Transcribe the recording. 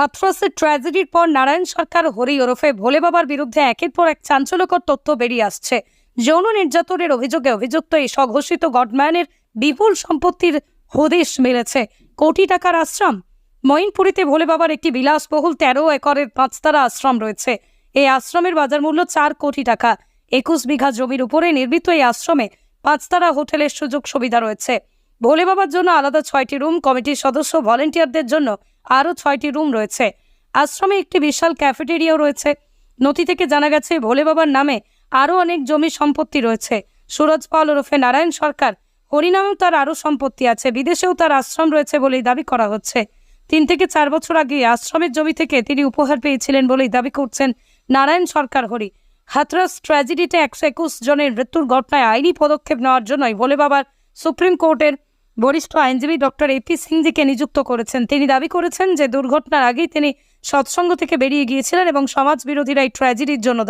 হাথরসের ট্র্যাজেডির পর নারায়ণ সরকার হরি ওরফে ভোলে বাবার বিরুদ্ধে একের পর এক চাঞ্চল্যকর তথ্য বেরিয়ে আসছে। যৌন নির্যাতনের অভিযোগে অভিযুক্ত এই স্বঘোষিত গডম্যানের বিপুল সম্পত্তির হদিশ মিলেছে কোটি টাকার আশ্রম। মঈনপুরীতে ভোলে বাবার একটি বিলাসবহুল তেরো একরের পাঁচতারা আশ্রম রয়েছে। এই আশ্রমের বাজার মূল্য চার কোটি টাকা। একুশ বিঘা জমির উপরে নির্মিত এই আশ্রমে পাঁচতারা হোটেলের সুযোগ সুবিধা রয়েছে। ভোলে বাবার জন্য আলাদা ছয়টি রুম কমিটির সদস্য ভলেন্টিয়ারদের জন্য আরও ছয়টি রুম রয়েছে। আশ্রমে একটি বিশাল ক্যাফেটেরিয়াও রয়েছে। নথি থেকে জানা গেছে, ভোলে বাবার নামে আরও অনেক জমি সম্পত্তি রয়েছে। সুরজ পাল ওরফে নারায়ণ সরকার, হরিনামেও তার আরও সম্পত্তি আছে। বিদেশেও তার আশ্রম রয়েছে বলেই দাবি করা হচ্ছে। তিন থেকে চার বছর আগে আশ্রমের জমি থেকে তিনি উপহার পেয়েছিলেন বলেই দাবি করছেন নারায়ণ সরকার হরি। হাথরাস ট্র্যাজেডিতে একশো একুশ জনের মৃত্যুর ঘটনায় আইনি পদক্ষেপ নেওয়ার জন্যই ভোলে বাবার সুপ্রিম কোর্টের বরিষ্ঠ আইনজীবী ডক্টর এপি সিংজিকে নিযুক্ত করেছেন। তিনি দাবি করেছেন যে দুর্ঘটনার আগেই তিনি সৎসঙ্গ থেকে বেরিয়ে গিয়েছিলেন এবং সমাজ বিরোধীরা এই ট্র্যাজেডির জন্য